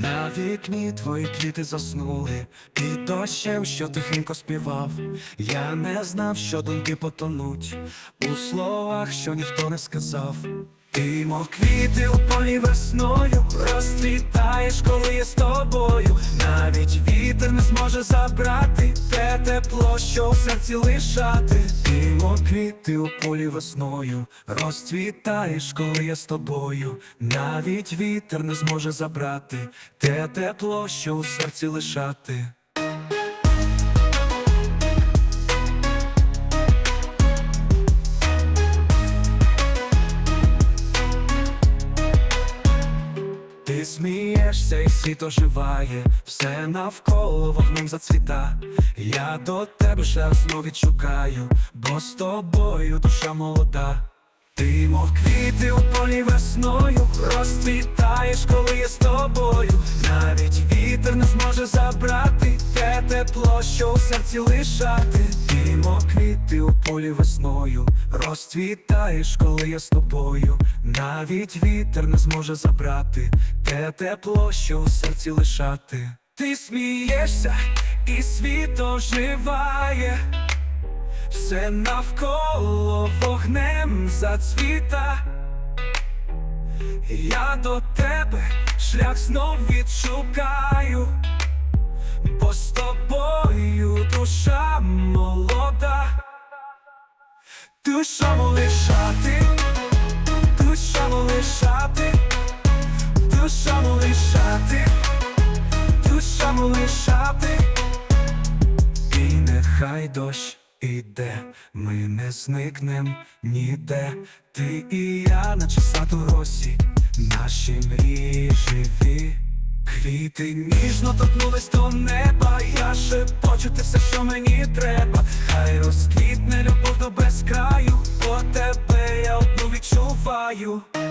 На вікні твої квіти заснули, під дощем, що тихенько співав. Я не знав, що думки потонуть у словах, що ніхто не сказав. Ти, мов квіти у полі весною, розцвітаєш, коли є з тобою. Навіть вітер не зможе забрати те тепло, що в серці лишати. Мов квіти у полі весною, розцвітаєш, коли я з тобою. Навіть вітер не зможе забрати те тепло, що у серці лишати. Смієшся і світ оживає, все навколо вогнем зацвіта. Я до тебе шлях знов відшукаю, бо з тобою душа молода. Ти, мов квіти у полі весною, розцвітаєш, коли є з тобою. Навіть вітер не зможе забрати те тепло, що у серці лишати. Квіти у полі весною, розцвітаєш, коли я з тобою. Навіть вітер не зможе забрати те тепло, що у серці лишати. Ти смієшся, і світ оживає. Все навколо вогнем зацвіта. Я до тебе шлях знов відшукаю, бо з тобою душа лишати, душа лишати, душа лишати, душа лишати. І нехай дощ іде, ми не зникнем ніде. Ти і я, наче сад росі, наші мрії живі. Квіти ніжно торкнулись до неба. Я шепочу те все, що мені треба. Хай you.